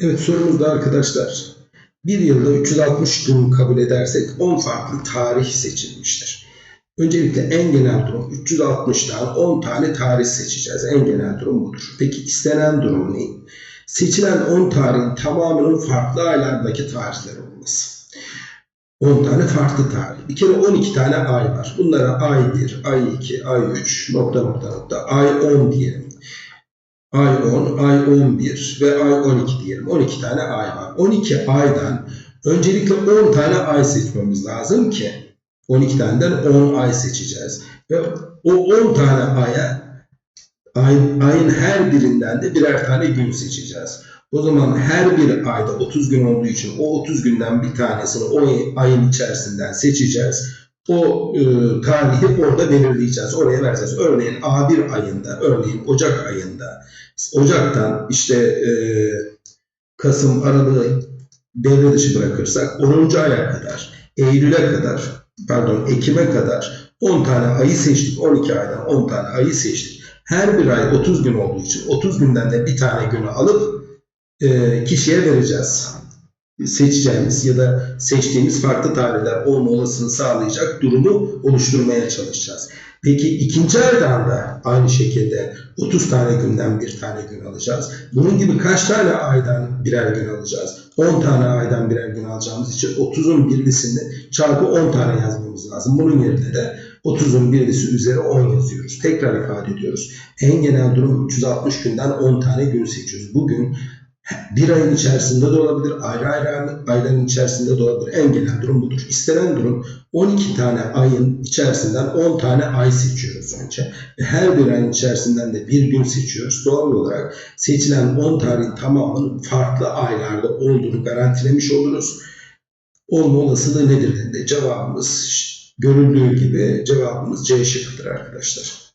Evet sorumuzda arkadaşlar bir yılda 360 gün kabul edersek 10 farklı tarih seçilmiştir. Öncelikle en genel durum 360'dan 10 tane tarih seçeceğiz. En genel durum budur. Peki istenen durum ne? Seçilen 10 tarihin tamamının farklı aylardaki tarihler olması. 10 tane farklı tarih. Bir kere 12 tane ay var. Bunlara ay 1, ay 2, ay 3, nokta nokta nokta, ay 10 diyelim. Ay 10, ay 11 ve ay 12 diyelim. 12 tane ay var. 12 aydan öncelikle 10 tane ay seçmemiz lazım ki 12 taneden 10 ay seçeceğiz. Ve o 10 tane aya ay, ayın her birinden de birer tane gün seçeceğiz. O zaman her bir ayda 30 gün olduğu için o 30 günden bir tanesini o ayın içerisinden seçeceğiz. O e, tarihi orada belirleyeceğiz. Oraya vereceğiz. Örneğin A1 ayında, örneğin Ocak ayında, Ocak'tan işte e, Kasım, Aralık'ı devre dışı bırakırsak 10. aya kadar, Eylül'e kadar, pardon Ekim'e kadar 10 tane ayı seçtik. 12 aydan 10 tane ayı seçtik. Her bir ay 30 gün olduğu için 30 günden de bir tane günü alıp e, kişiye vereceğiz. Seçeceğimiz ya da seçtiğimiz farklı tarihler olma olasılığını sağlayacak durumu oluşturmaya çalışacağız. Peki ikinci aydan da aynı şekilde 30 tane günden bir tane gün alacağız. Bunun gibi kaç tane aydan birer gün alacağız? 10 tane aydan birer gün alacağımız için 30'un birlisini çarpı 10 tane yazmamız lazım. Bunun yerine de 30'un birlisi üzeri 10 yazıyoruz. Tekrar ifade ediyoruz. En genel durum 360 günden 10 tane gün seçiyoruz. Bugün bir ayın içerisinde de olabilir, ayrı ayrı ayların içerisinde de olabilir. En genel durum budur. İstenen durum 12 tane ayın içerisinden 10 tane ay seçiyoruz önce. Ve her bir ayın içerisinden de bir gün seçiyoruz. Doğal olarak seçilen 10 tarihin tamamının farklı aylarda olduğunu garantilemiş oluruz. Olma olasılığı nedir cevabımız görüldüğü gibi cevabımız C şıkkıdır arkadaşlar.